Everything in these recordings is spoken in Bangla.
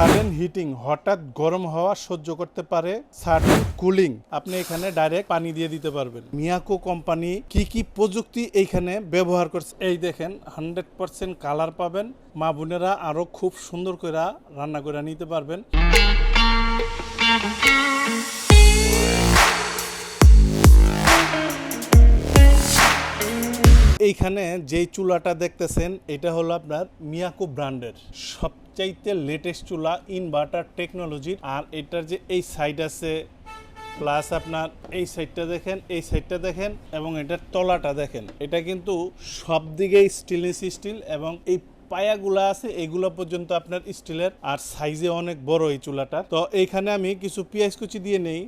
সাডেন হিটিং, হঠাৎ গরম হওয়া সহ্য করতে পারে সাডেন কুলিং। আপনি এখানে ডাইরেক্ট পানি দিয়ে দিতে পারবেন। মিয়াকো কোম্পানি কি কি প্রযুক্তি এইখানে ব্যবহার করছে? এই দেখেন, হান্ড্রেড পার্সেন্ট কালার পাবেন। মা বোনেরা আরও খুব সুন্দর করে রান্না করে নিতে পারবেন। এইখানে যেই চুলাটা দেখতেছেন, এটা হলো আপনার মিয়াকো ব্র্যান্ডের সবচাইতে লেটেস্ট চুলা ইনভার্টার টেকনোলজির আর এটার যে এই সাইড আছে প্লাস আপনার এই সাইডটা দেখেন, এই সাইডটা দেখেন, এবং এটার তলাটা দেখেন। এটা কিন্তু সব দিকেই স্টিলনেস স্টিল এবং এই পায়াগুলা আছে, এগুলো পর্যন্ত আপনার স্টিলের, আর সাইজে অনেক বড় এই চুলাটা। তো এইখানে আমি কিছু পেঁয়াজ কুচি দিয়ে নেই।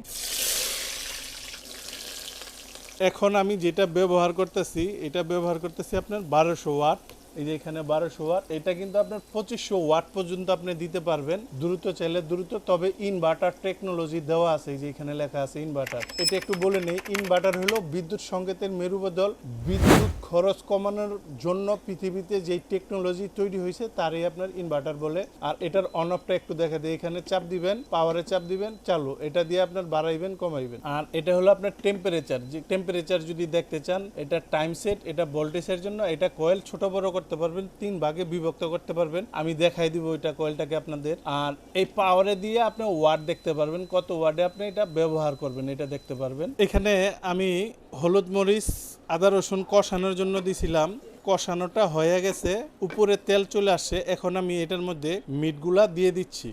এখন আমি যেটা ব্যবহার করতেছি, এটা ব্যবহার করতেছি আপনার বারোশো ওয়াট। এই যে এখানে বারোশো ওয়াট, এটা কিন্তু আপনার পঁচিশশো ওয়াট পর্যন্ত আপনি দিতে পারবেন। দ্রুত চাইলে দ্রুত, তবে ইনভার্টার টেকনোলজি দেওয়া আছে, এই যে এখানে লেখা আছে ইনভার্টার এটা একটু বলে নেই ইনভার্টার হলো বিদ্যুৎ সংকেতের মেরুবদল। বিদ্যুৎ খরচ কমানোর জন্য পৃথিবীতে যেই টেকনোলজি তৈরি হয়েছে, তারই আপনার ইনভার্টার বলে। আর এটার অন অফটা একটু দেখা দেয় এখানে চাপ দিবেন পাওয়ারে চাপ দিবেন, চালু। এটা দিয়ে আপনার বাড়াইবেন, কমাইবেন। আর এটা হলো আপনার টেম্পারেচার যে টেম্পারেচার যদি দেখতে চান, এটা টাইম সেট এটা ভোল্টেজের জন্য, এটা কয়েল ছোট বড় করতে পারবেন, তিন ভাগে বিভক্ত করতে পারবেন। আমি দেখাই দিব এটা কয়েলটাকে আপনাদের। আর এই পাওয়ারে দিয়ে আপনি ওয়ার্ড দেখতে পারবেন, কত ওয়ার্ডে আপনি এটা ব্যবহার করবেন, এটা দেখতে পারবেন। এখানে আমি হলুদ মরিচ, আদা রসুন কষানোর জন্য দিছিলাম। কষানোটা হয়ে গেছে, উপরে তেল চলে আসছে, এখন আমি এটার মধ্যে মিটগুলা দিয়ে দিচ্ছি।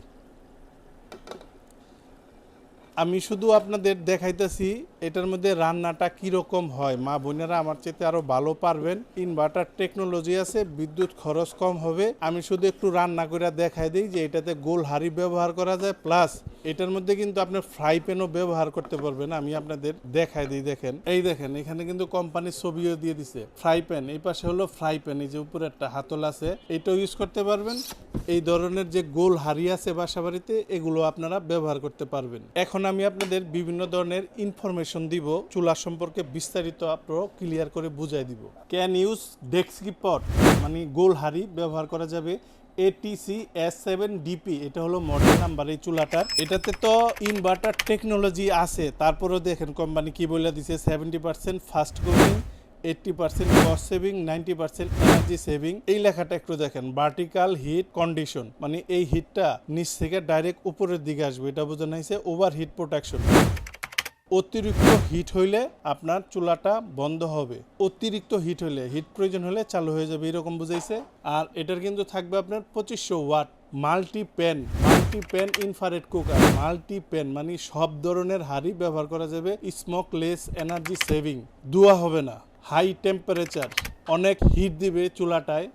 আমি শুধু আপনাদের দেখাইতেছি এটার মধ্যে রান্নাটা কীরকম হয়? মা বোনেরা আমার চেয়ে আরও ভালো পারবেন। ইনভার্টার টেকনোলজি আছে, বিদ্যুৎ খরচ কম হবে। আমি শুধু একটু রান্না করে দেখাই দিই যে এটাতে গোল হাড়ি ব্যবহার করা যায়। প্লাস এটার মধ্যে কিন্তু আপনি ফ্রাই প্যানও ব্যবহার করতে পারবেন। আমি আপনাদের দেখাই দিই, দেখেন। এই দেখেন, এখানে কিন্তু কোম্পানির ছবিও দিয়ে দিছে। ফ্রাই প্যান, এই পাশে হলো ফ্রাই প্যান, এই যে উপরে একটা হাতল আছে। এটাও ইউজ করতে পারবেন। এই ধরনের যে গোল হাড়ি আছে বাসা বাড়িতে এগুলো আপনারা ব্যবহার করতে পারবেন। এখন আমি আপনাদের বিভিন্ন ধরনের ইনফরমেশন দিব, চুলা সম্পর্কে বিস্তারিত আপনারও ক্লিয়ার করে বুঝাই দিব। ক্যান ইউজ ডেক্সকি পট মানে গোল হাড়ি ব্যবহার করা যাবে। এটিসি এস সেভেন ডিপি এটা হলো মডেল নাম্বার এই চুলাটার। এটাতে তো ইনভার্টার টেকনোলজি আছে, তারপরেও দেখেন কোম্পানি কি বলে দিছে seventy percent fast cooling eighty percent cost saving ninety percent energy saving এই লেখাটা একটু দেখেন ভার্টিক্যাল হিট কন্ডিশন মানে এই হিটটা নিচ থেকে ডাইরেক্ট উপরের দিকে আসবে, এটা বোঝানো হয়েছে ওভার হিট প্রোটেকশন অতিরিক্ত হিট হইলে আপনার চুলাটা বন্ধ হবে। অতিরিক্ত হিট হইলে হিট প্রয়োজন হলে চালু হয়ে যাবে, এরকম বুঝাইছে। আর এটার কিন্তু থাকবে আপনার পঁচিশশো watt multi pan multi pan infrared cooker multi pan মানে সব ধরনের হাড়ি ব্যবহার করা যাবে স্মোকলেস এনার্জি সেভিং ধোয়া হবে না। হাই টেম্পারেচার অনেক হিট দিবে চুলাটায়।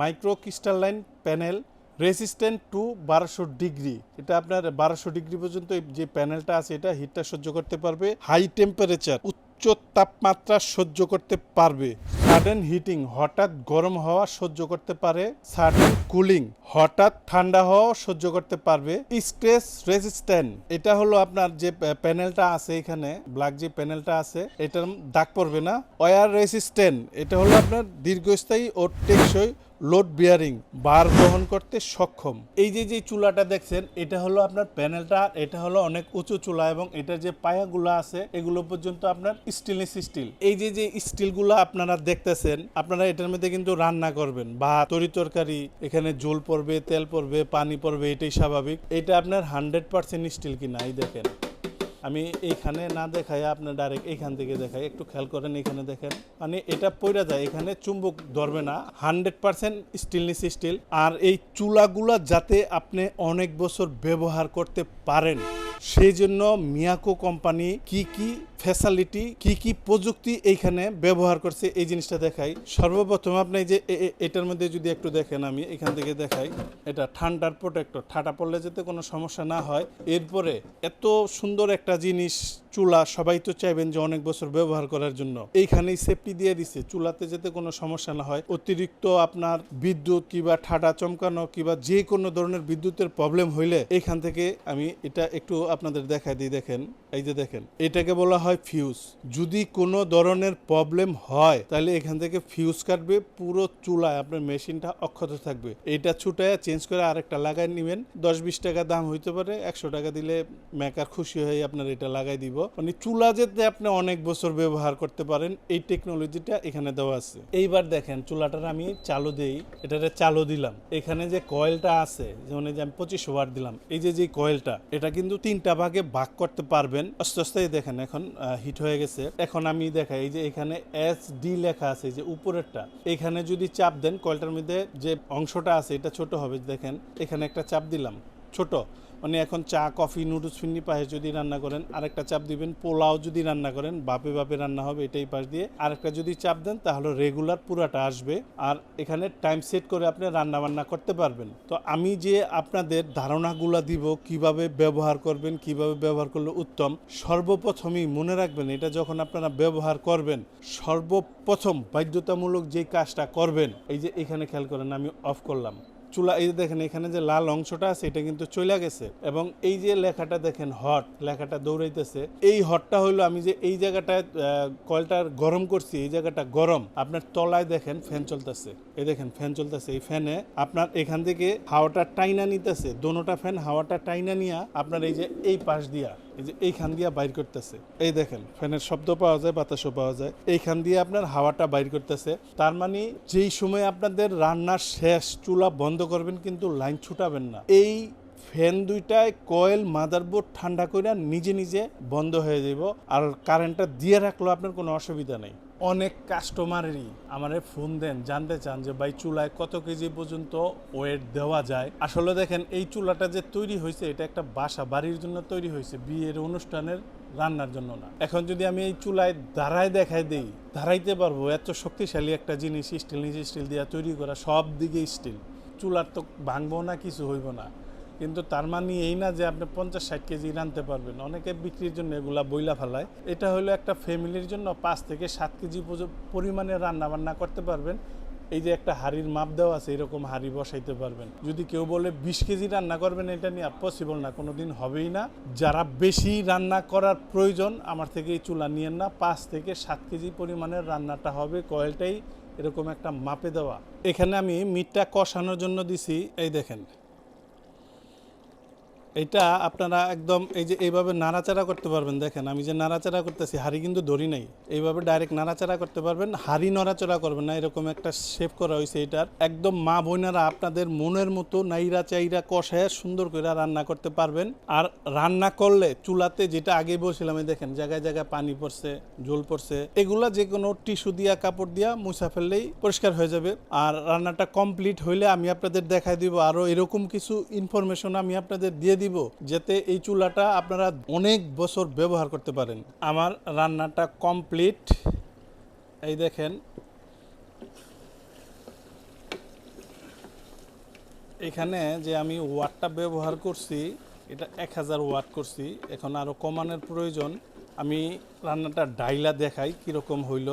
Micro crystalline panel resistant to বারোশো ডিগ্রি। এটা আপনার বারোশো ডিগ্রি পর্যন্ত যে প্যানেলটা আছে, এটা হিটটা সহ্য করতে পারবে। হাই টেম্পারেচার উচ্চ তাপমাত্রা সহ্য করতে পারবে। সাডেন হিটিং হঠাৎ গরম হওয়া সহ্য করতে পারে। সাডেন কুলিং হঠাৎ ঠান্ডা হওয়া সহ্য করতে পারবে। স্ট্রেস রেজিস্ট্যান্ট এটা হলো আপনার যে প্যানেলটা আছে এখানে ব্ল্যাক যে প্যানেলটা আছে, এটার দাগ পড়বে না। ওয়ার রেসিস্ট্যান্ট এটা হলো আপনার দীর্ঘস্থায়ী ও টেকসই লোড বিয়ারিং, বার বহন করতে সক্ষম। এই যে যে চুলাটা দেখছেন, এটা হলো আপনার প্যানেলটা এটা হলো অনেক উঁচু চুলা এবং এটার যে পায়াগুলো আছে, এগুলো পর্যন্ত আপনার স্টেনলেস স্টিল। এই যে যে স্টিলগুলো আপনারা দেখতেছেন, আপনারা এটার মধ্যে কিন্তু রান্না করবেন। বা তরি তরকারি, এখানে জল পড়বে, তেল পড়বে, পানি পড়বে, এটাই স্বাভাবিক। এটা আপনার হান্ড্রেড পার্সেন্ট স্টিল কিনা, এই দেখেন। আমি এইখানে না দেখাই আপনার ডাইরেক্ট এইখান থেকে দেখাই, একটু খেয়াল করেন এখানে দেখেন। মানে এটা পইরা যায়, এখানে চুম্বক ধরবে না হান্ড্রেড পার্সেন্ট স্টিলনেস স্টিল আর এই চুলাগুলো যাতে আপনি অনেক বছর ব্যবহার করতে পারেন, সেই জন্য মিয়াকো কোম্পানি কি কি ফ্যাসিলিটি কি কি প্রযুক্তি এইখানে ব্যবহার করছে এই জিনিসটা দেখাই। সর্বপ্রথম আপনি যে এটার মধ্যে যদি একটু দেখেন আমি, এখান থেকে দেখাই। এটা ঠান্ডার প্রোটেক্টর ঠাটা পড়লে যাতে কোনো সমস্যা না হয়। এরপরে এত সুন্দর একটা জিনিস, চুলা, সবাই তো চাইবেন যে অনেক বছর ব্যবহার করার জন্য। এইখানেই সেফটি দিয়ে দিছে, চুলাতে যাতে কোনো সমস্যা না হয়। অতিরিক্ত আপনার বিদ্যুৎ কিংবা ঠাডা চমকানো কিংবা যে কোনো ধরনের বিদ্যুতের প্রবলেম হইলে এইখান থেকে আমি এটা একটু আপনাদের দেখাই দিই, দেখেন। এই যে দেখেন, এটাকে বলা হয় ফিউজ যদি কোনো ধরনের প্রবলেম হয়, তাহলে এখান থেকে ফিউজ কাটবে পুরো চুলায়, আপনার মেশিনটা অক্ষত থাকবে। এটা ছুটায় চেঞ্জ করে আরেকটা লাগাই নেবেন। দশ বিশ টাকা দাম হইতে পারে, একশো টাকা দিলে মেকার খুশি হয়ে আপনার এটা লাগাই দিব। মানে চুলা যেতে আপনি অনেক বছর ব্যবহার করতে পারেন, এই টেকনোলজিটা এখানে দেওয়া আছে। এইবার দেখেন, চুলাটার আমি চালু দেই, এটারে চালু দিলাম। এখানে যে কয়েলটা আছে, যেমন যে আমি পঁচিশ ওয়াট দিলাম, এই যে যে কয়েলটা এটা কিন্তু তিনটা ভাগে ভাগ করতে পারবেন। আস্তে আস্তে দেখেন, এখন হিট হয়ে গেছে। এখন আমি দেখাই, এই যে এখানে এস ডি লেখা আছে যে উপরেরটা। এখানে যদি চাপ দেন কয়েলটার মধ্যে যে অংশটা আছে, এটা ছোট হবে, দেখেন, এখানে একটা চাপ দিলাম। ছোট। মানে এখন চা, কফি, নুডলস ফিন্নি পায়ে যদি রান্না করেন, আরেকটা চাপ দিবেন, পোলাও যদি রান্না করেন, বাপে বাপে রান্না হবে, এটাই পাশ দিয়ে আরেকটা যদি চাপ দেন, তাহলে রেগুলার পুরাটা আসবে। আর এখানে টাইম সেট করে আপনি রান্না বান্না করতে পারবেন। তো আমি যে আপনাদের ধারণাগুলো দিব, কীভাবে ব্যবহার করবেন, কীভাবে ব্যবহার করলে উত্তম, সর্বপ্রথমই মনে রাখবেন, এটা যখন আপনারা ব্যবহার করবেন, সর্বপ্রথম বাধ্যতামূলক যে কাজটা করবেন, এই যে এখানে খেয়াল করেন, আমি অফ করলাম। চুলা, এই যে দেখেন এখানে যে লাল অংশটা আছে, এটা কিন্তু চলে গেছে। এবং এই যে লেখাটা দেখেন, হট লেখাটা দৌড়াইতেছে। এই হটটা হলো আমি যে এই জায়গাটায় কয়েলটা গরম করছি, এই জায়গাটা গরম। আপনার তলায় দেখেন ফ্যান চলতেছে। এই দেখেন ফ্যান চলতেছে। এই ফ্যানে আপনার এখান থেকে হাওয়াটা টাইনা নিতেছে। দোনোটা ফ্যান হাওয়াটা টাইনা নিয়া আপনার এই যে এই পাশ দিয়া যে এইখান দিয়ে বাইর করতেছে। এই দেখেন, ফ্যানের শব্দ পাওয়া যায়, বাতাসও পাওয়া যায়। এইখান দিয়ে আপনার হাওয়াটা বাইর করতেছে। তার মানে যেই সময় আপনাদের রান্নার শেষ চুলা বন্ধ করবেন, কিন্তু লাইন ছুটাবেন না। এই ফ্যান দুইটায় কয়েল, মাদারবোর্ড ঠান্ডা করে নিজে নিজে বন্ধ হয়ে যাব আর কারেন্টটা দিয়ে রাখলেও আপনার কোনো অসুবিধা নেই। অনেক কাস্টমারেরই আমারে ফোন দেন, জানতে চান যে, ভাই, চুলায় কত কেজি পর্যন্ত ওয়েট দেওয়া যায়? আসলে দেখেন, এই চুলাটা যে তৈরি হয়েছে এটা একটা বাসা, বাড়ির জন্য তৈরি হয়েছে বিয়ের অনুষ্ঠানের রান্নার জন্য না। এখন যদি আমি এই চুলায় দাঁড়ায় দেখাই দিই, দাঁড়াইতে পারব, এত শক্তিশালী একটা জিনিস, স্টিল, নিজে স্টিল দিয়ে তৈরি করা সব দিকে স্টিল। চুলার তো ভাঙবো না, কিছু হইব না। কিন্তু তার মানে এই না যে আপনি পঞ্চাশ ষাট কেজি রানতে পারবেন। অনেকে বিক্রির জন্য এগুলা বইলা ফেলায়। এটা হলো একটা ফ্যামিলির জন্য পাঁচ থেকে সাত কেজি পরিমাণে রান্না বান্না করতে পারবেন। এই যে একটা হাড়ির মাপ দেওয়া আছে, এরকম হাড়ি বসাইতে পারবেন। যদি কেউ বলে বিশ কেজি রান্না করবেন, এটা নিয়ে পসিবল না কোনো দিন হবেই না। যারা বেশি রান্না করার প্রয়োজন, আমার থেকে এই চুলা নিয়েন না। পাঁচ থেকে সাত কেজি পরিমাণের রান্নাটা হবে, কয়েলটাই এরকম একটা মাপে দেওয়া। এখানে আমি মিটটা কষানোর জন্য দিছি, এই দেখেন। এটা আপনারা একদম এই যে এইভাবে নাড়াচাড়া করতে পারবেন, দেখেন। আমি যে নাড়াচাড়া করতেছি, হাড়ি কিন্তু ধরি নাই। এইভাবে ডাইরেক্ট নাড়াচাড়া করতে পারবেন, হাড়ি নড়াচড়া করবেন না, এরকম একটা শেপ করা হয়েছে এটার। একদম মা বোনেরা আপনাদের মনের মতো নাইরা চাইরা কষায় সুন্দর করে রান্না করতে পারবেন। আর রান্না করলে চুলাতে যেটা আগে বলছিলাম, এই দেখেন, জায়গায় জায়গায় পানি পড়ছে, জল পড়ছে, এগুলা যে কোনো টিস্যু দিয়া, কাপড় দিয়া মুছা ফেললেই পরিষ্কার হয়ে যাবে। আর রান্নাটা কমপ্লিট হইলে আমি আপনাদের দেখাই দিব, আরও এরকম কিছু ইনফরমেশন আমি আপনাদের দিয়ে দিব যাতে এই চুলাটা আপনারা অনেক বছর ব্যবহার করতে পারেন। আমার রান্নাটা কমপ্লিট। এই দেখেন। এখানে যে আমি ওয়াটটা ব্যবহার করছি, এটা এক হাজার ওয়াট করছি। এখন আরও কমানোর প্রয়োজন। আমি রান্নাটা ডাইলা দেখাই কীরকম হইল।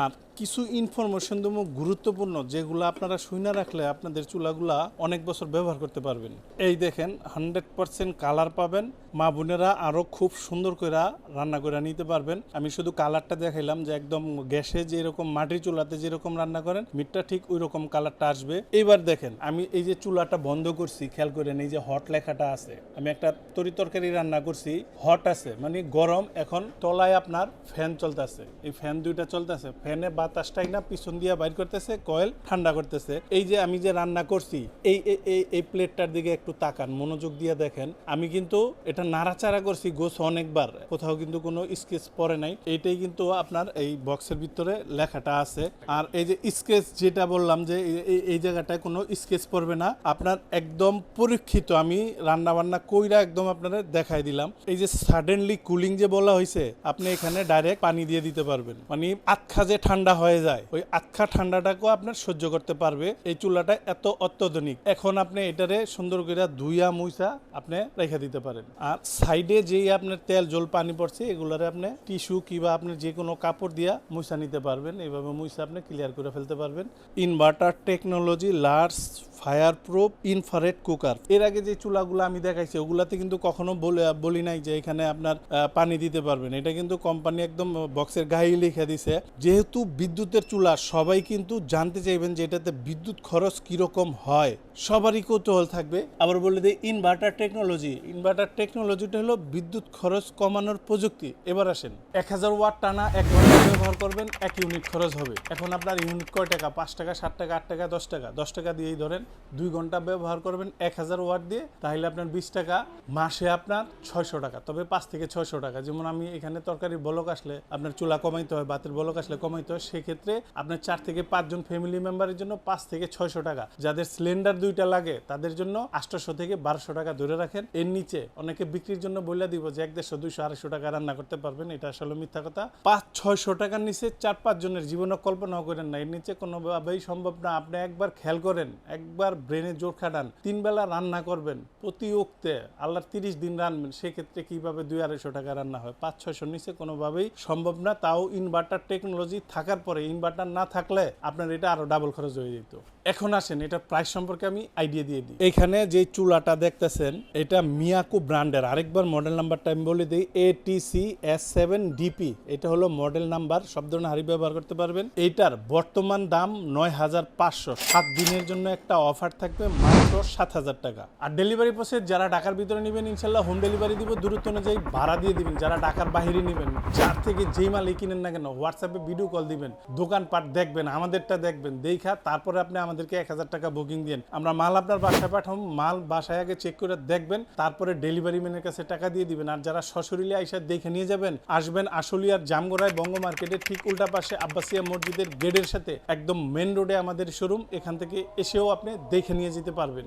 আর কিছু ইনফরমেশন দেবো গুরুত্বপূর্ণ, যেগুলো আপনারা শুনে রাখলে আপনাদের চুলাগুলা অনেক বছর ব্যবহার করতে পারবেন। এই দেখেন হান্ড্রেড পার্সেন্ট কালার পাবেন। মা বোনেরা আরও খুব সুন্দর করে রান্না করে নিতে পারবেন। আমি শুধু কালারটা দেখাইলাম যে একদম গ্যাসে যেরকম মাটির চুলাতে যেরকম রান্না করেন, মিটটা ঠিক ওই রকম কালারটা আসবে। এইবার দেখেন, আমি এই যে চুলাটা বন্ধ করছি, খেয়াল করেন এই যে হট লেখাটা আছে। আমি একটা তরি তরকারি রান্না করছি হট আছে মানে গরম, এখন তলায় আপনার ফ্যান চলতেছে। এই ফ্যান দুইটা চলতেছে ফ্যানে বাতাসটাই না পিছন দিয়ে বাইর করতেছে, কয়েল ঠান্ডা করতেছে। এই যে আমি যে রান্না করছি, এই, এই- প্লেটটার দিকে একটু তাকান, মনোযোগ দিয়ে দেখেন। আমি কিন্তু এটা নাড়াচাড়া করছি গোছ অনেকবার, কোথাও কিন্তু কোনো স্কেচ পরে নাই। এইটাই কিন্তু আপনার এই বক্সের ভিতরে লেখাটা আছে। আর এই যে স্কেচ যেটা বললাম যে এই- জায়গাটায় কোনো স্কেচ পড়বে না, আপনার একদম পরীক্ষিত আমি রান্না বান্না কইরা একদম আপনারা দেখাই দিলাম। এই যে সাডেনলি কুলিং যে বলা হয়েছে আপনি এখানে ডাইরেক্ট পানি দিয়ে দিতে পারবেন। মানে আতখা যে ঠান্ডা হয়ে যায়। ওই আখ্যা ঠান্ডাটাকেও আপনার সহ্য করতে পারবে। এই চুলাটা এত অত্যাধুনিক। এখন আপনি এটারে সুন্দর করে ধুইয়া, মুইসা আপনি রেখে দিতে পারেন। আর সাইডে যেই আপনার তেল, জল, পানি পড়ছে, এগুলারে আপনি টিস্যু কিংবা আপনি যে কোনো কাপড় দিয়া মুইসা নিতে পারবেন। এইভাবে মুইসা আপনি ক্লিয়ার করে ফেলতে পারবেন। Inverter technology, large fire proof infrared cooker. এর আগে যে চুলাগুলো আমি দেখাইছি, ওগুলাতে কিন্তু কখনো বলে- বলি নাই যে এখানে আপনার পানি দিতে পারবেন। এটা কিন্তু কোম্পানি একদম বক্সের গায়ে লিখে দিছে। যেহেতু বিদ্যুতের চুলা, সবাই কিন্তু জানতে চাইবেন যে এটাতে বিদ্যুৎ খরচ কীরকম হয়। সবারই কৌতূহল থাকবে। আবার বলে দিই ইনভার্টার টেকনোলজি ইনভার্টার টেকনোলজিটা হলো বিদ্যুৎ খরচ কমানোর প্রযুক্তি। এবার আসেন। এক হাজার ওয়াট টানা এক ঘণ্টা ব্যবহার করবেন, এক ইউনিট খরচ হবে। এখন আপনার ইউনিট কয় টাকা? পাঁচ টাকা, সাত টাকা, আট টাকা, দশ টাকা। দশ টাকা দিয়েই ধরেন দুই ঘণ্টা ব্যবহার করবেন এক হাজার ওয়াট দিয়ে, তাহলে আপনার বিশ টাকা মাসে আপনার ছয়শো টাকা, তবে পাঁচ থেকে ছয়শো টাকা। যেমন আমি এখানে তরকারি বলক আসলে আপনার চুলা কমাইতে হয় বাতের বলক আসলে কমাইতে হয়, সেক্ষেত্রে আপনার চার থেকে পাঁচজন ফ্যামিলি মেম্বারের জন্য পাঁচ থেকে ছয়শো টাকা। যাদের সিলিন্ডার দুইটা লাগে, তাদের জন্য আটশোশো থেকে বারোশো টাকা ধরে রাখেন। এর নিচে অনেকে বিক্রির জন্য বলে দিব যে, এক দেড়শো, দুইশো, আড়াইশো টাকা রান্না করতে পারবেন, এটা আসলে মিথ্যা কথা। পাঁচ, ছয়শো টাকার নিচে চার, পাঁচ জনের জীবনে কল্পনাও করেন না। এর নিচে কোনোভাবেই সম্ভব না। আপনি একবার খেয়াল করেন একবার ব্রেনে জোর খাটান, তিন বেলা রান্না করবেন প্রতি উক্তে। আল্লাহর তিরিশ দিন রানবেন, সেক্ষেত্রে কীভাবে দুই আড়াইশো টাকা রান্না হয়? পাঁচ ছয়শো নিচে কোনোভাবেই সম্ভব না। তাও ইনভার্টার টেকনোলজি থাকার পরে ইনভার্টার না থাকলে আপনার এটা আরও ডাবল খরচ হয়ে যেত। এখন আসেন, এটা প্রাইস সম্পর্কে আমি আইডিয়া দিয়ে দিই। এখানে যে চুলাটা দেখতেছেন, এটা মিয়াকো ব্র্যান্ডের। আরেকবার মডেল নাম্বারটা আমি বলে দিই এটিসি এস সেভেন ডিপি এটা হলো মডেল নাম্বার সব ধরনের হাড়ি ব্যবহার করতে পারবেন। এইটার বর্তমান দাম নয় হাজার পাঁচশো। সাত দিনের জন্য একটা অফার থাকবে মাত্র সাত হাজার টাকা। আর ডেলিভারি প্রসেস যারা ঢাকার ভিতরে নেবেন, ইনশাল্লাহ হোম ডেলিভারি দিব, দূরত্ব অনুযায়ী ভাড়া দিয়ে দিবেন। যারা ঢাকার বাহিরে নেবেন, যার থেকে যেই মালই কিনেন না কেন হোয়াটসঅ্যাপে ভিডিও কল দিবেন, দোকানপাট দেখবেন, আমাদেরটা দেখবেন, দেখা, তারপরে আপনি আমাদেরকে এক হাজার টাকা বুকিং দিন আমরা মাল আপনার বাসায় পাঠাবো, মাল বাসায় আগে চেক করে দেখবেন, তারপরে ডেলিভারি ম্যানের কাছে টাকা দিয়ে দিবেন। আর যারা সশরীরে আইসা দেখে নিয়ে যাবেন, আসবেন আশুলিয়ার জামগড়ায় বঙ্গ মার্কেটের ঠিক উল্টা পাশে আব্বাসিয়া মসজিদের গেটের সাথে, একদম মেন রোডে আমাদের শোরুম এখান থেকে এসেও আপনি দেখে নিয়ে যেতে পারবেন।